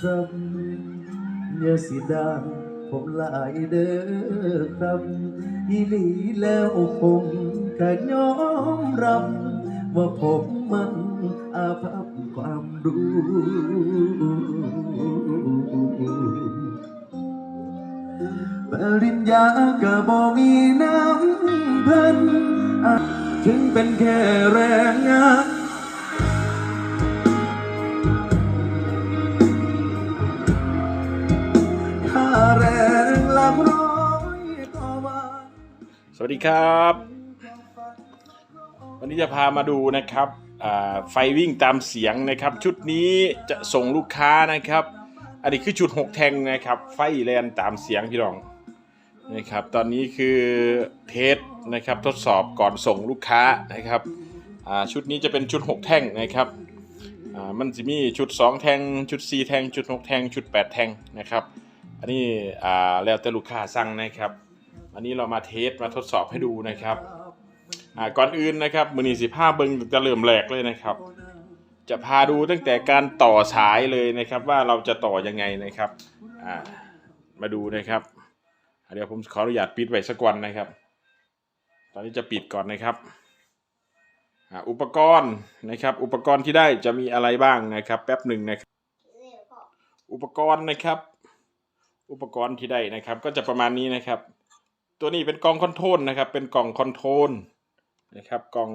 ครับ อย่าสิดาผมหลายเด้อครับอีหลีแล้วผมก็ยอมรับว่าผมมันอาภัพความรู้ปริญญาก็บ่มีน้ำพิ่นถึงเป็นแค่แรงงาน วัสดีครับ วันนี้จะพามาดูนะครับไฟวิ่งตามเสียงนะครับ ชุดนี้จะส่งลูกค้านะครับ อันนี้คือชุด 6 แทงนะครับ ไฟแลนตามเสียงพี่รองนะครับ ตอนนี้คือเทสนะครับทดสอบก่อนส่งลูกค้านะครับชุดนี้จะเป็นชุด 6 แท่งนะครับมันจะมีชุด 2 แทงชุด 4 แทงชุด 6 แทงชุด 8 แทงนะครับ อันนี้อ่าแล้วแต่ลูกค้าสั่งนะครับ อันนี้เรามาเทสมาทดสอบให้ดูนะครับอ่าก่อนอื่นนะครับมือนีสิผ้าเบิงจะเริ่มแหลกเลยนะครับ จะพาดูตั้งแต่การต่อสายเลยนะครับ ว่าเราจะต่อยังไงนะครับอ่ามาดูนะครับเดี๋ยวผมขออนุญาตปิดไว้สักวันนะครับ ตอนนี้จะปิดก่อนนะครับอุปกรณ์นะครับ อุปกรณ์ที่ได้จะมีอะไรบ้างนะครับ แป๊บหนึ่งนะครับ อุปกรณ์นะครับ อุปกรณ์ที่ได้นะครับ ก็จะประมาณนี้นะครับ ตัวนี้เป็นกล่องคอนโทรลนะครับ เป็นกล่องคอนโทรลนะครับ กล่อง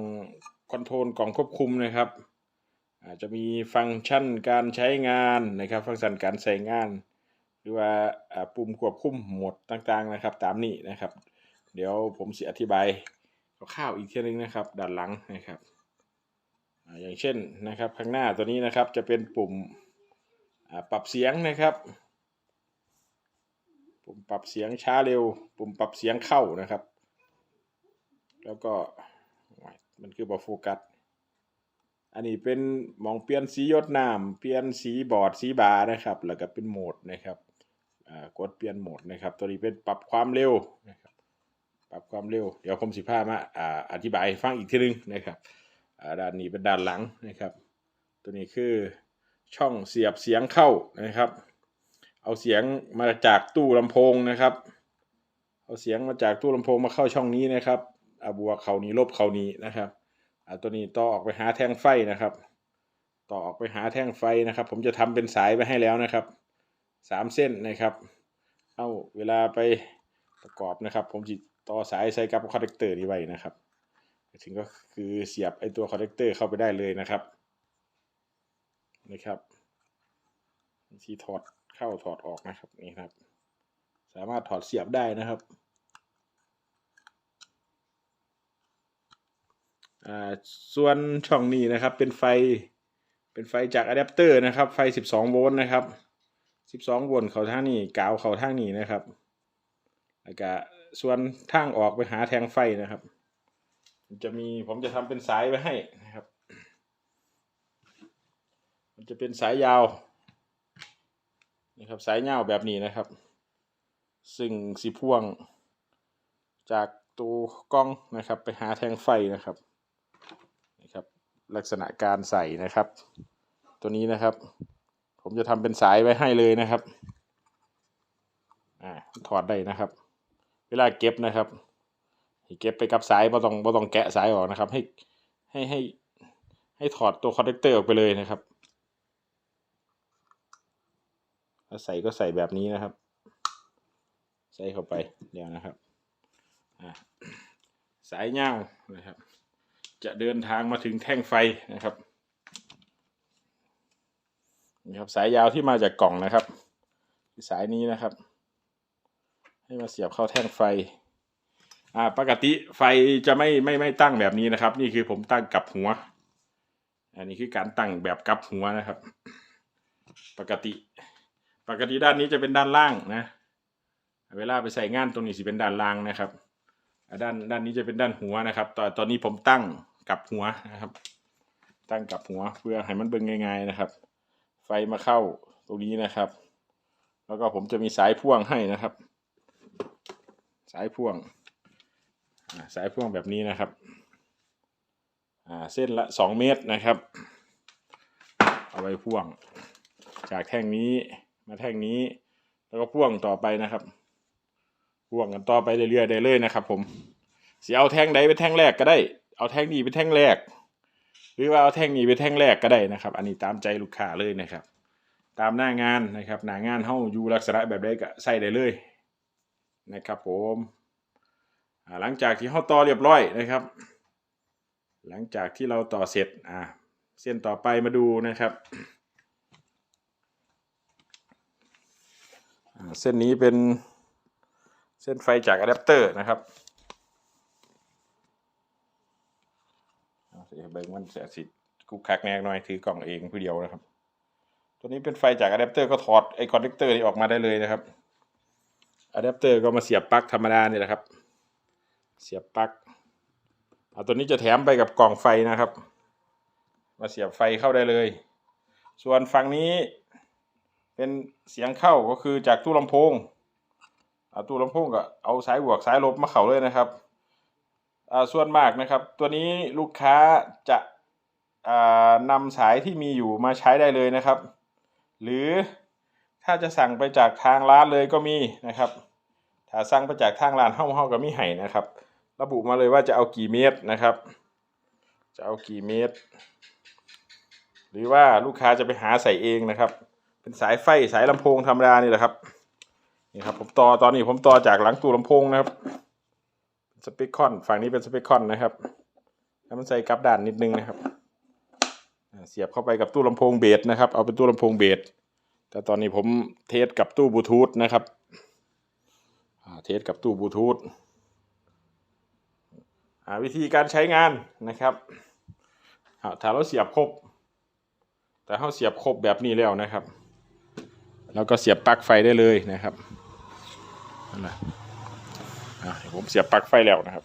คอนโทรลกล่องควบคุมนะครับ อาจจะมีฟังก์ชันการใช้งานนะครับ ฟังก์ชันการใช้งาน หรือว่าปุ่มควบคุมโหมดต่างๆนะครับ ตามนี้นะครับ เดี๋ยวผมสิอธิบายคร่าวๆอีกทีนึงนะครับ ด้านหลังนะครับอย่างเช่นนะครับข้างหน้าตัวนี้นะครับจะเป็นปุ่มปรับเสียงนะครับ ปุ่มปรับเสียงช้าเร็ว ปุ่มปรับเสียงเข้านะครับ แล้วก็มันคือบอโฟกัส อันนี้เป็นมองเปลี่ยนสียดน้ำเปลี่ยนสีบอร์ดสีบาร์นะครับ แล้วก็เป็นโหมดนะครับกดเปลี่ยนโหมดนะครับ ตัวนี้เป็นปรับความเร็วนะครับ ปรับความเร็ว เดี๋ยวผมสิพามาอาอธิบายฟังอีกทีนึงนะครับอ่าด้านนี้เป็นด้านหลังนะครับ ตัวนี้คือช่องเสียบเสียงเข้านะครับ เอาเสียงมาจากตู้ลำโพงนะครับ เอาเสียงมาจากตู้ลำโพงมาเข้าช่องนี้นะครับอาบัวเขานี้ลบเขานี้นะครับอาตัวนี้ต่อออกไปหาแท่งไฟนะครับ ต่อออกไปหาแท่งไฟนะครับ ผมจะทำเป็นสายไปให้แล้วนะครับสามเส้นนะครับ เอาเวลาไปประกอบนะครับ ผมจะต่อสายใส่กับคอนแทคเตอร์นี้ไว้นะครับถึงก็คือเสียบไอตัวคอนแทคเตอร์เข้าไปได้เลยนะครับนะครับที่ถอด เข้าถอดออกนะครับนี่ครับ สามารถถอดเสียบได้นะครับอ่าส่วนช่องนี้นะครับเป็นไฟเป็นไฟจากอะแดปเตอร์นะครับ ไฟ 12 โวลต์นะครับ 12 โวลต์เขาทางนี้กาวเขาทางนี้นะครับแล้วก็ส่วนทางออกไปหาแทงไฟนะครับ จะมีผมจะทำเป็นสายไว้ให้นะครับ มันจะเป็นสายยาว นะครับสายยาแบบนี้นะครับ ซึ่งสีพ่วง จากตัวกล้องนะครับ ไปหาแทงไฟนะครับนะครับ ลักษณะการใส่นะครับ ตัวนี้นะครับ ผมจะทำเป็นสายไว้ให้เลยนะครับอ่าถอดได้นะครับ เวลาเก็บนะครับเก็บไปกับสายไม่ต้องไม่ต้องแกะสายออกนะครับ ให้ให้ให้ให้ถอดตัวคอนแทคเตอร์ออกไปเลยนะครับ ถ้าใส่ก็ใส่แบบนี้นะครับ ใส่เข้าไปเดี๋ยวนะครับสายยานะครับ จะเดินทางมาถึงแท่งไฟนะครับนี่ครับสายยาวที่มาจากกล่องนะครับสายนี้นะครับ ให้มาเสียบเข้าแท่งไฟอ่าปกติไฟจะไม่ไม่ไม่ตั้งแบบนี้นะครับ นี่คือผมตั้งกับหัว อันนี้คือการตั้งแบบกับหัวนะครับ ปกติ ปกติด้านนี้จะเป็นด้านล่างนะ เวลาไปใส่งานตรงนี้สิเป็นด้านล่างนะครับด้านด้านนี้จะเป็นด้านหัวนะครับ ตอนตอนนี้ผมตั้งกับหัวนะครับ ตั้งกับหัวเพื่อให้มันเบิ่งง่ายๆนะครับ ไฟมาเข้าตรงนี้นะครับ แล้วก็ผมจะมีสายพ่วงให้นะครับ สายพ่วงสายพ่วงแบบนี้นะครับอ่าเส้นละสองเมตรนะครับ เอาไว้พ่วง จากแท่งนี้ มาแท่งนี้ แล้วก็พ่วงต่อไปนะครับ พ่วงกันต่อไปเรื่อยๆได้เลยนะครับ ผมสิเอาแท่งใดเป็นแท่งแรกก็ได้ เอาแท่งนี้เป็นแท่งแรก หรือว่าเอาแท่งนี้เป็นแท่งแรกก็ได้นะครับ อันนี้ตามใจลูกค้าเลยนะครับ ตามหน้างานนะครับ หน้างานเฮาอยู่ลักษณะแบบใดก็ใส่ได้เลยนะครับ ผมหลังจากที่เฮาต่อเรียบร้อยนะครับ หลังจากที่เราต่อเสร็จอ่าเส้นต่อไปมาดูนะครับอ่า เส้นนี้เป็นเส้นไฟจากอะแดปเตอร์นะครับเสบิ่งมันเสียสิกุกคักแนกหน่อยถือกล่องเองผู้เดียวนะครับ ตัวนี้เป็นไฟจากอะแดปเตอร์ก็ถอดไอ้คอนเนคเตอร์นี้ออกมาได้เลยนะครับอะแดปเตอร์ก็มาเสียบปลั๊กธรรมดานี่แหละครับ เสียบปลั๊กเอาตัวนี้จะแถมไปกับกล่องไฟนะครับ มาเสียบไฟเข้าได้เลย ส่วนฝั่งนี้ เป็นเสียงเข้าก็คือจากตู้ลำโพงอาตู้ลำโพงก็เอาสายบวกสายลบมาเข้าเลยนะครับส่วนมากนะครับ ตัวนี้ลูกค้าจะอ่านำสายที่มีอยู่มาใช้ได้เลยนะครับ หรือถ้าจะสั่งไปจากทางร้านเลยก็มีนะครับ ถ้าสั่งไปจากทางร้านเฮ้าเฮ้าก็มีให้นะครับ ระบุมาเลยว่าจะเอากี่เมตรนะครับ จะเอากี่เมตร หรือว่าลูกค้าจะไปหาใส่เองนะครับ เป็นสายไฟสายลำโพงธรรมดานี่แหละครับนี่ครับผมต่อตอนนี้ผมต่อจากหลังตู้ลำโพงนะครับสเปคคอนฝั่งนี้เป็นสเปคคอนนะครับ แล้วมันใส่กับด้านนิดนึงนะครับ เสียบเข้าไปกับตู้ลำโพงเบสนะครับ เอาเป็นตู้ลำโพงเบสแต่ตอนนี้ผมเทสกับตู้บลูทูธนะครับเทสกับตู้บลูทูธวิธีการใช้งานนะครับถ้าเราเสียบครบ แต่เราเสียบครบแบบนี้แล้วนะครับ แล้วก็เสียบปลั๊กไฟได้เลยนะครับนั่นแหละผมเสียบปลั๊กไฟแล้วนะครับ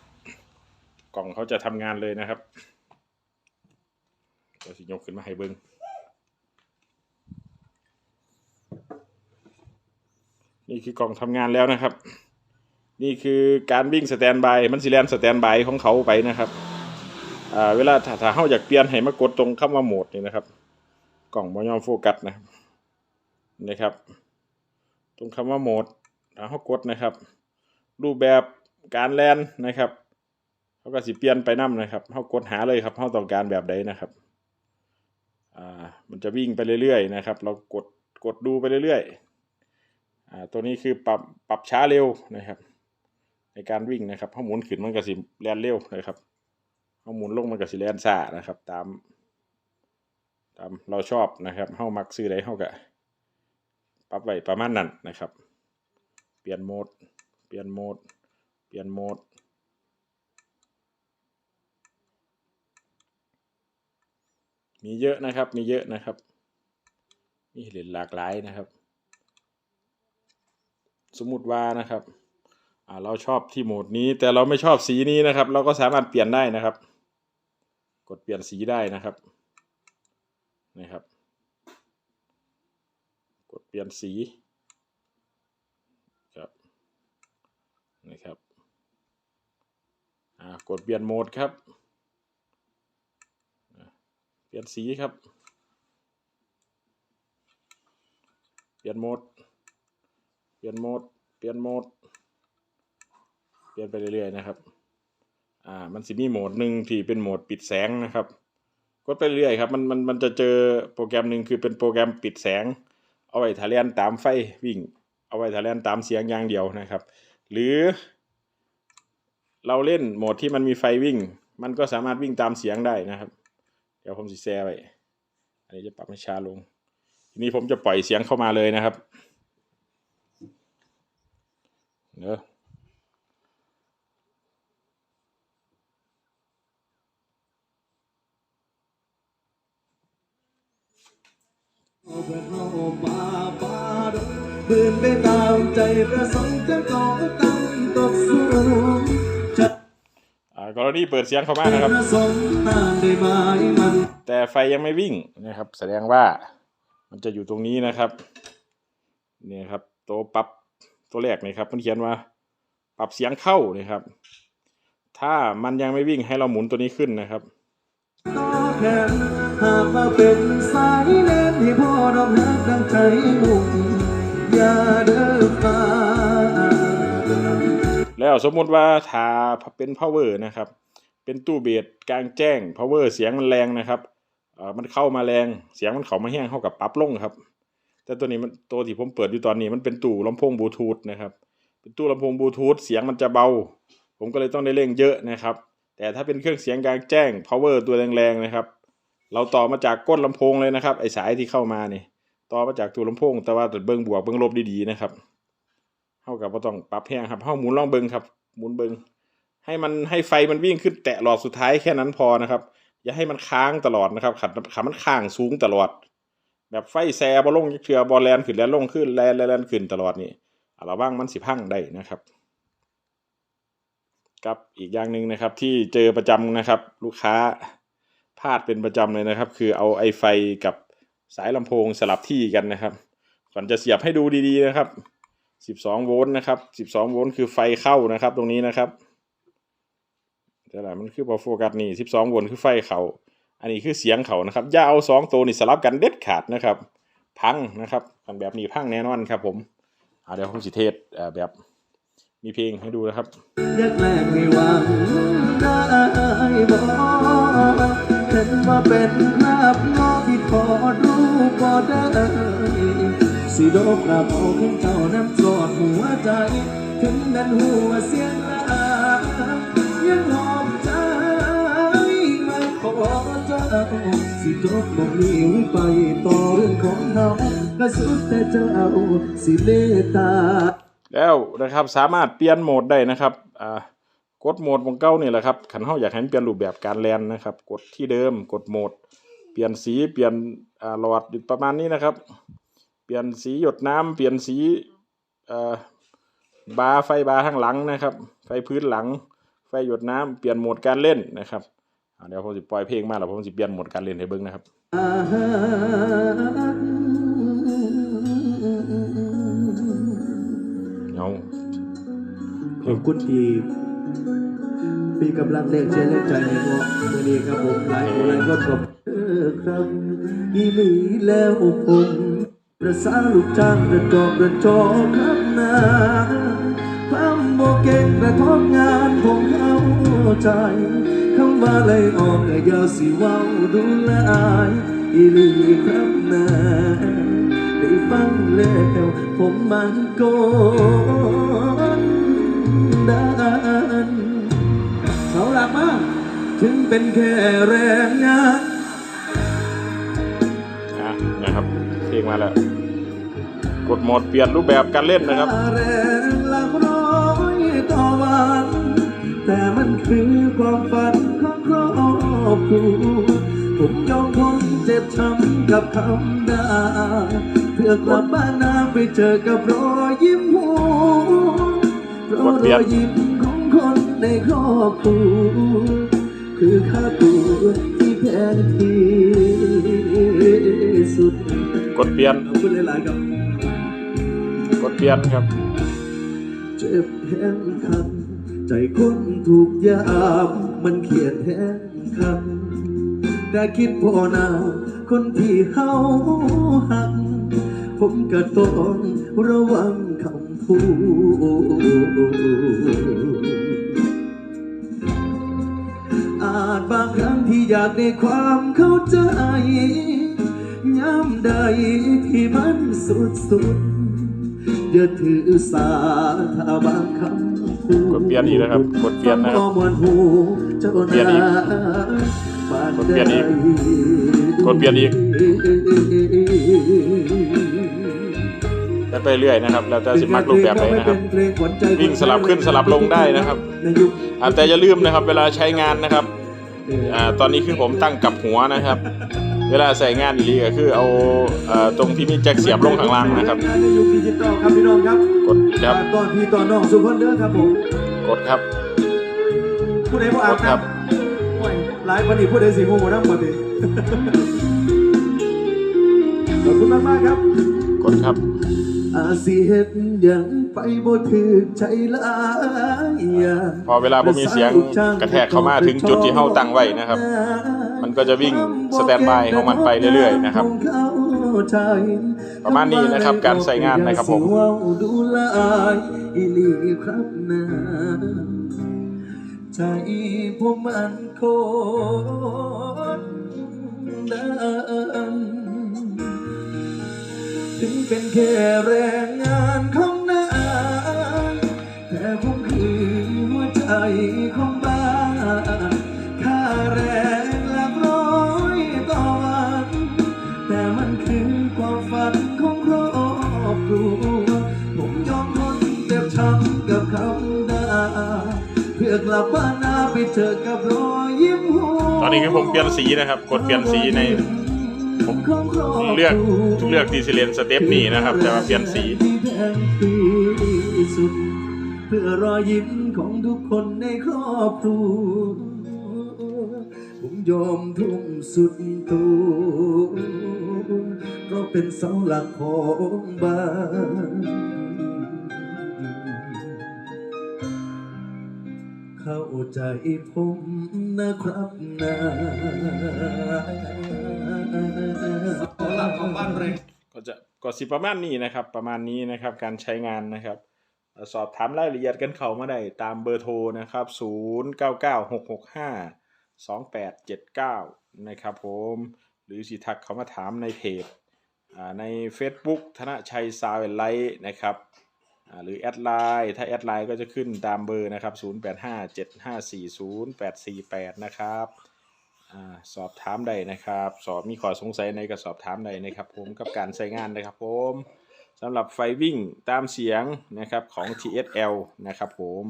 กล่องเขาจะทำงานเลยนะครับเดี๋ยวสิยกขึ้นมาให้เบิ้งนี่คือกล่องทำงานแล้วนะครับ นี่คือการวิ่งสแตนบายมันสิแลนสแตนบายของเขาไปนะครับเวลาถ้าถ้าเฮาอยากเปลี่ยนให้มากดตรงคำว่าโหมดนี่นะครับ กล่องบ่ยอมโฟกัสนะครับ นะครับ ตรงคำว่าโหมดถ้าเฮากดนะครับ รูปแบบการแลนนะครับเขาก็สิเปลี่ยนไปนํนะครับเฮากดหาเลยครับเฮาต้องการแบบใดนะครับอ่ามันจะวิ่งไปเรื่อยๆนะครับ เรากดกดดูไปเรื่อยๆอ่าตัวนี้คือปรับปรับช้าเร็วนะครับ ในการวิ่งนะครับเขาหมุนขึ้นมันก็สิแลนเร็วนะครับเขาหมุนลงมันก็สิแลนช้านะครับ ตาม ตามเราชอบนะครับเฮามักซื้อใดเฮาก็ ปรับไว้ประมาณนั้นนะครับ เปลี่ยนโหมด เปลี่ยนโหมด เปลี่ยนโหมด มีเยอะนะครับ มีเยอะนะครับ มีเหรียญหลากหลายนะครับ สมมติว่านะครับเราชอบที่โหมดนี้แต่เราไม่ชอบสีนี้นะครับ เราก็สามารถเปลี่ยนได้นะครับ กดเปลี่ยนสีได้นะครับนะครับ ลี่ยนสีครับนะครับอ่ากดเปลี่ยนโหมดครับ เปลี่ยนสีครับ เปลี่ยนโหมด เปลี่ยนโหมด เปลี่ยนโหมด เปลี่ยนไปเรื่อยๆนะครับ อ่า มันสิมีโหมดหนึ่งที่เป็นโหมดปิดแสงนะครับ กดไปเรื่อยครับ มันมันมันจะเจอโปรแกรมหนึ่งคือเป็นโปรแกรมปิดแสง เอาไว้ทะเลนตามไฟวิ่ง เอาไว้ทะเลนตามเสียงอย่างเดียวนะครับ หรือ เราเล่นโหมดที่มันมีไฟวิ่ง มันก็สามารถวิ่งตามเสียงได้นะครับ เดี๋ยวผมสิแชร์ไว้อันนี้จะปรับให้ช้าลง ทีนี้ผมจะปล่อยเสียงเข้ามาเลยนะครับเนอะ เอาไปเข้ามาป่าดงปืนไปตามใจประสงค์จะก่อตั้งตกสูงจะอ่ากรณีเปิดเสียงเข้ามานะครับ ประสงค์นานได้ไหมมัน แต่ไฟยังไม่วิ่งนะครับ แสดงว่ามันจะอยู่ตรงนี้นะครับเนี่ยครับ ตัวปรับตัวแรกนี่ครับมันเขียนว่า ปรับเสียงเข้านี่ครับ ถ้ามันยังไม่วิ่งให้เราหมุนตัวนี้ขึ้นนะครับ ต่อแขนหากมาเป็นสายเล่นที่พ่อดอกหักดังใจมุ่งอย่าเดินมาแล้วสมมติว่าถ้าเป็น power นะครับ เป็นตู้เบสกลางแจ้ง power เสียงมันแรงนะครับมันเข้ามาแรงเสียงมันเข้ามาแห้งเข้ากับปรับลงครับ แต่ตัวนี้มันตัวที่ผมเปิดอยู่ตอนนี้มันเป็นตู้ลำโพงบลูทูธนะครับ เป็นตู้ลำโพงบลูทูธเสียงมันจะเบา ผมก็เลยต้องได้เร่งเยอะนะครับ แต่ถ้าเป็นเครื่องเสียงกลางแจ้ง power ตัวแรงๆนะครับ เราต่อมาจากก้นลำโพงเลยนะครับไอสายที่เข้ามานี่ต่อมาจากตู้ลำโพง แต่ว่าเบิ้งบวกเบิ้งลบดีๆนะครับเท่ากับว่าต้องปรับแห้งครับเท่าหมุนล่องเบิ้งครับหมุนเบิ้งให้มันให้ไฟมันวิ่งขึ้นแตะหลอดสุดท้ายแค่นั้นพอนะครับ อย่าให้มันค้างตลอดนะครับขัดขัดมันค้างสูงตลอด แบบไฟแซบอลลงเทือบอลแลนขึ้นแล้วลงขึ้นแลนแลนขึ้นตลอดนี่อะระวังมันสิพังได้นะครับกับอีกอย่างหนึ่งนะครับที่เจอประจำนะครับ ลูกค้า ลาดเป็นประจำเลยนะครับ คือเอาไอไฟกับสายลำโพงสลับที่กันนะครับ ก่อนจะเสียบให้ดูดีๆนะครับ 12 โวลต์นะครับ 12 โวลต์คือไฟเข้านะครับ ตรงนี้นะครับแต่ละมันคือพอโฟกัสนี่ 12 โวลต์คือไฟเขาอันนี้คือเสียงเขานะครับ อย่าเอาสองตัวนี่สลับกันเด็ดขาดนะครับ พังนะครับกันแบบนี้พังแน่นอนครับ ผมเดี๋ยวผมสิเทศเอ่อแบบมีเพลงให้ดูนะครับ อยาเป็นภาพน้องที่พอรู้บ่ได้สิโดกระเป๋าขึ้นเจ้าน้ำจอดหัวใจ ถึงนั้นหัวเสียงลายังหอมใจไม่ขอเจ้าสิจบบ่มีไว้ไปต่อเรื่องของเราก็สุดแต่เจ้าสิเมตตา แล้วนะครับสามารถเปลี่ยนโหมดได้นะครับอ่า กดโหมดของเก้านี่แหละครับขันเฮาอยากให้มันเปลี่ยนรูปแบบการแลนนะครับ กดที่เดิมกดโหมด เปลี่ยนสีเปลี่ยนหลอดประมาณนี้นะครับ เปลี่ยนสีหยดน้ำเปลี่ยนสีบาร์ไฟบาร์ข้างหลังนะครับ ไฟพื้นหลัง ไฟหยดน้ำเปลี่ยนโหมดการเล่นนะครับเดี๋ยวผมจะปล่อยเพลงมาแล้วผมจะเปลี่ยนโหมดการเล่นให้เบิ่งนะครับเอาขอบคุณที่ มีกำลังแรงใจและใจในตัววันนี้ครับผมหลายคนหลายคนขอบเออครับอีหลีแล้วผมประสานลูกจ้างกระจอกกระจอกครับนาความโมเก่งกระทบงานผมเข้าใจคำว่าเลยออกก็ย่าสิว้าดูแลอายอีหลีครับนาได้ฟังแล้วผมมันโก เป็นแค่แรงงานอะนะครับเพลงมาแล้ว กดโหมดเปลี่ยนรูปแบบการเล่นนะครับ แรงหลักร้อยต่อวัน แต่มันคือความฝันของครอบครัวผมยอมทนเจ็บช้ำกับคำด่าเพื่อกลับบ้านนาไปเจอกับรอยยิ้มหัวเพราะรอยยิ้มของคนในครอบครัว คือค่าตัวที่แพงที่สุดกดเปลี่ยนขอบคุณหลายๆครับ กดเปลี่ยนครับ เจ็บแห้งคันใจคนถูกยามมันเขียนแห้งคันแต่คิดพอหนาคนที่เฮาหัก ผมก็ต้องระวังคำพูด อาจบางครั้งที่อยากได้ความเข้าใจย้ำใดที่มันสุดสุดๆอย่าถือสาถ้าบางคำพูดกดเปลี่ยนอีกนะครับกดเปลี่ยนนะครับฟังบ่มวนหูเจ้าเปลี่ยนอีกบานกดเปลี่ยนอีกกดเปลี่ยนอีก ไปเรื่อยนะครับแล้วแต่สิมักรูปแบบไหนนะครับ วิ่งสลับขึ้นสลับลงได้นะครับอ่าแต่อย่าลืมนะครับ เวลาใช้งานนะครับตอนนี้คือผมตั้งกับหัวนะครับ เวลาใส่งานอีหลีก็คือเอาตรงที่มีแจ็คเสียบลงข้างล่างนะครับยุคดิจิตอลครับพี่น้องครับกดครับตอนพี่ตอนน้องสุพรรณเด้อครับผมกดครับผู้ใดบ่กอาบครับหลายวันนี้ผู้ใดสิหูหมดทั้งหมดดิขอบคุณมากมากครับ กดครับ อาสิเฮ็ดหยังไปบ่ถึกใจหลายอย่างพอเวลาบ่มีเสียงกระแทกเข้ามาถึงจุดที่เฮาตั้งไว้นะครับ มันก็จะวิ่งสแตนด์บายของมันไปเรื่อยๆนะครับของเขาใจประมาณนี้นะครับการใส่งานนะครับผมอย่าสิเว้าดูหลายอีหลีครับนะใจผมมันโคตรดัน ถึงเป็นแค่แรงงานของนายแต่ผมคือหัวใจของบ้านค่าแรงหลักร้อยต่อวัน แต่มันคือความฝันของครอบครัวผมยอมทนเจ็บช้ำกับคำด่าเพื่อกลับบ้านนาไปเจอกับรอยยิ้มหัวตอนนี้คือผมเปลี่ยนสีนะครับ กดเปลี่ยนสีใน เลือกเลือกดีซิเลนสเต็ปนี้นะครับ แต่ว่าเปลี่ยนสีที่แพงที่สุดเพื่อรอยยิ้มของทุกคนในครอบครัวผมยอมทุ่มสุดตัวเพราะเป็นเสาหลักของบ้าน เข้าใจผมนะครับนะหลักของบ้านเร็งก็จะก็สิประมาณนี้นะครับ ประมาณนี้นะครับการใช้งานนะครับเอ่อสอบถามรายละเอียดกันเข้ามาได้ตามเบอร์โทรนะครับ 0 9 9 6 6 5 2 8 7 9 นะครับผมหรือสิทักเข้ามาถามในเพจอ่าใน Facebook ธนชัยซาวไลท์นะครับอ่า หรือแอดไลน์ถ้าแอดไลน์ก็จะขึ้นตามเบอร์นะครับ 0857540848 นะครับอสอบถามได้นะครับ สอบมีข้อสงสัยในก็สอบถามได้นะครับ ผมกับการใช้งานนะครับผมสำหรับไฟวิ่งตามเสียงนะครับของ TSL นะครับผม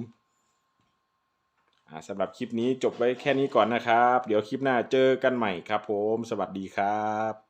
สำหรับคลิปนี้จบไว้แค่นี้ก่อนนะครับ เดี๋ยวคลิปหน้าเจอกันใหม่ครับผม สวัสดีครับ